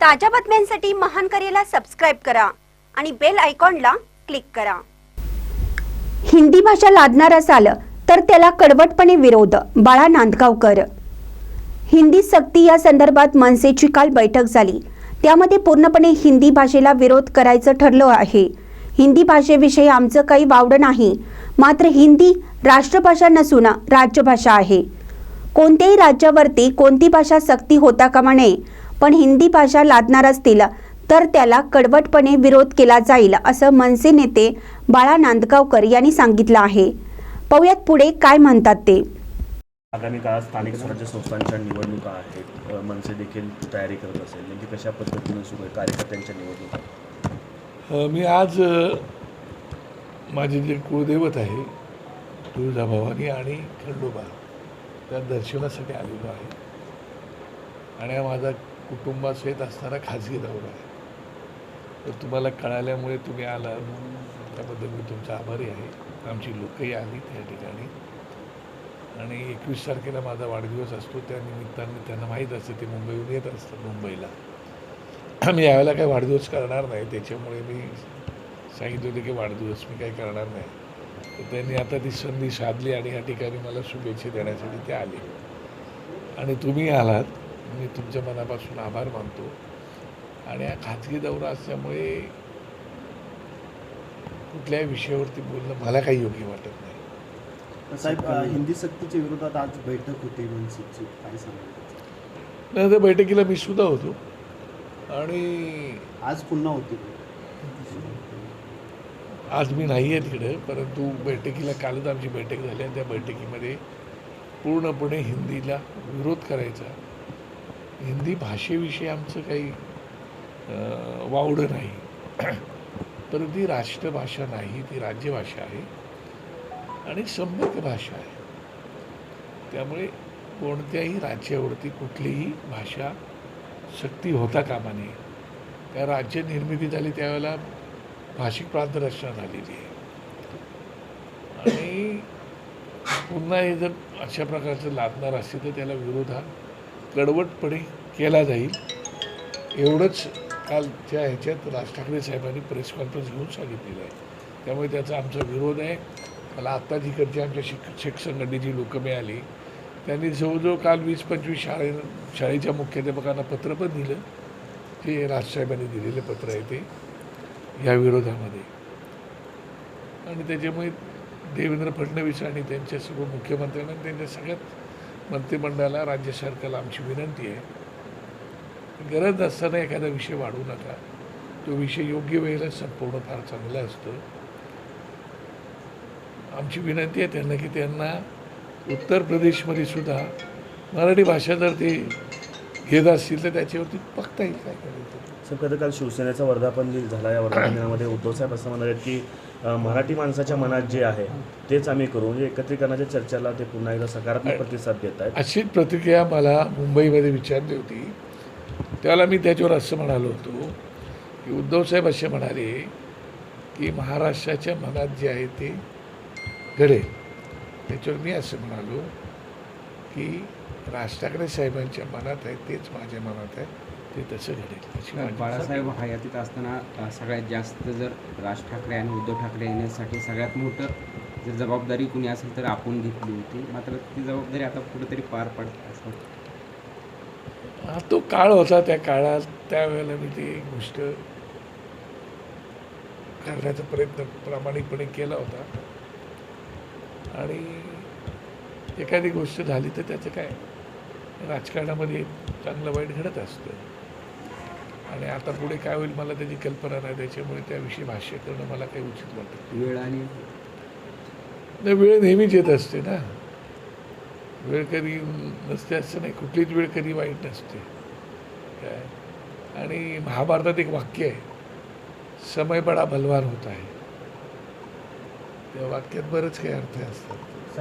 ताज्या बातम्यांसाठी महान करेला सबस्क्राईब करा आणि बेल आयकॉनला क्लिक करा. हिंदी भाषा लादणार असाल तर त्याला कडवटपणे विरोध. बाळा नांदगावकर. हिंदी सक्ती या संदर्भात मनसेची काल बैठक झाली. त्यामध्ये पूर्णपणे हिंदी भाषेला विरोध करायचं ठरलं आहे. हिंदी भाषेविषयी आमचं काही वावडं नाही. मात्र हिंदी राष्ट्रभाषा नसून राज्यभाषा आहे. कोणत्याही राज्यावरती कोणती भाषा सक्ती होता कामा नये पण हिंदी भाषा लादणार असतील तर त्याला कडवटपणे विरोध केला जाईल असं मनसे नेते बाळा नांदगावकर यांनी सांगितलं आहे. पाहुयात पुढे काय म्हणतात ते. आगामी काळात स्थानिक स्वराज्य संस्थांच्या निवडणुका आहेत मनसे देखील तयारी करत असेल नेमकी कशा पद्धतीनं सुरू आहे कार्यकर्त्यांच्या निवडणुका? मी आज माझे जे कुळदैवत आहे तुळजाभवानी आणि खंडोबा त्या दर्शनासाठी आलेलो आहे. आणि माझा कुटुंबासहित असणारा खाजगी दौरा आहे. तर तुम्हाला कळाल्यामुळे तुम्ही आला त्याबद्दल मी तुमचा आभारी आहे. आमची लोकही आली त्या ठिकाणी. आणि एकवीस तारखेला माझा वाढदिवस असतो. त्या निमित्ताने त्यांना माहीत असतं ते मुंबईहून येत असतं मुंबईला. मी यावेळेला काही वाढदिवस करणार नाही. त्याच्यामुळे मी सांगितलं होतं की वाढदिवस मी काही करणार नाही. तर त्यांनी आता ती संधी साधली आणि या ठिकाणी मला शुभेच्छा देण्यासाठी ते आले. आणि तुम्ही आलात. मी तुमच्या मनापासून आभार मानतो. आणि हा खाजगी दौरा असल्यामुळे कुठल्याही विषयावरती बोलणं मला काही योग्य वाटत नाही. साहेब हिंदी सक्तीच्या विरोधात आज बैठक होती मनसेची काय सांगाल? नाही त्या बैठकीला मी सुद्धा होतो. आणि आज पुन्हा होती. आज मी नाही आहे तिकडे परंतु बैठकीला कालच आमची बैठक झाली आणि त्या बैठकीमध्ये पूर्णपणे हिंदीला विरोध करायचा. हिंदी भाषेविषयी आमचं काही वावडं नाही. परंतु ती राष्ट्रभाषा नाही ती राज्यभाषा आहे. आणि सम्यक भाषा आहे. त्यामुळे कोणत्याही राज्यावरती कुठलीही भाषा सक्ती होता कामा नये. त्या राज्य निर्मिती झाली त्यावेळेला भाषिक प्रांतरचना झालेली आहे. आणि पुन्हा हे जर अशा प्रकारचं लादणार असेल तर त्याला विरोध हा कडवटपणे केला जाईल. एवढंच कालच्या ह्याच्यात राज ठाकरे साहेबांनी प्रेस कॉन्फरन्स घेऊन सांगितलेलं आहे. त्यामुळे त्याचा आमचा विरोध आहे. मला आत्ता जिकडची आमच्या शिक्षक संघटनेची लोकं मिळाली त्यांनी जवळजवळ काल वीस पंचवीस शाळे शाळेच्या मुख्याध्यापकांना पत्र पण दिलं. ते राजसाहेबांनी दिलेलं पत्र आहे ते या विरोधामध्ये. आणि त्याच्यामुळे देवेंद्र फडणवीस आणि त्यांच्या सर्व मुख्यमंत्र्यांना त्यांच्या सगळ्यात मंत्रिमंडळाला राज्य सरकारला आमची विनंती आहे. गरज नसताना एखादा विषय वाढवू नका. तो विषय योग्य वेळेला संपवणं फार चांगलं असतं. आमची विनंती आहे त्यांना की त्यांना उत्तर प्रदेशमध्ये सुद्धा मराठी भाषा जर ते घेत असतील तर त्याच्यावरती बघता येईल काय करायचं. सर कधी काल शिवसेनेचा वर्धापन दिन झाला. या वर्धापन दिनामध्ये उद्धव साहेब असं म्हणाले की मराठी माणसाच्या मनात जे आहे तेच आम्ही करू. म्हणजे एकत्रीकरणाच्या चर्चेला ते पुन्हा एकदा सकारात्मक प्रतिसाद देत आहेत. अशीच प्रतिक्रिया मला मुंबईमध्ये विचारली होती. त्यावेळेला मी त्याच्यावर असं म्हणालो होतो की उद्धवसाहेब असे म्हणाले की महाराष्ट्राच्या मनात जे आहे ते घडेल. त्याच्यावर मी असं म्हणालो की राज ठाकरे साहेबांच्या मनात आहे तेच माझ्या मनात आहे. ते तसं घडेल. अशी माझी बाळासाहेब हयातीत असताना अ, सगळ्यात जास्त जर राज ठाकरे आणि उद्धव ठाकरे येण्यासाठी सगळ्यात मोठं जर जबाबदारी कुणी असेल तर आपण घेतली होती. मात्र ती जबाबदारी आता कुठेतरी पार पडते असं हा तो काळ होता त्या काळात. त्यावेळेला मी ती गोष्ट करण्याचा प्रयत्न प्रामाणिकपणे केला होता. आणि एखादी गोष्ट झाली तर त्याचं काय? राजकारणामध्ये चांगलं वाईट घडत असतं. आणि आता पुढे काय होईल मला त्याची कल्पना नाही त्याच्यामुळे त्याविषयी भाष्य करणं मला काही उचित वाटत वेळ आणि नाही वेळ नेहमीच येत असते ना. वेळ कधी नसते असं नाही कुठलीच वेळ कधी वाईट नसते. काय? आणि महाभारतात एक वाक्य आहे समय बडा बलवान होत आहे. त्या वाक्यात बरेच काही अर्थ असतात.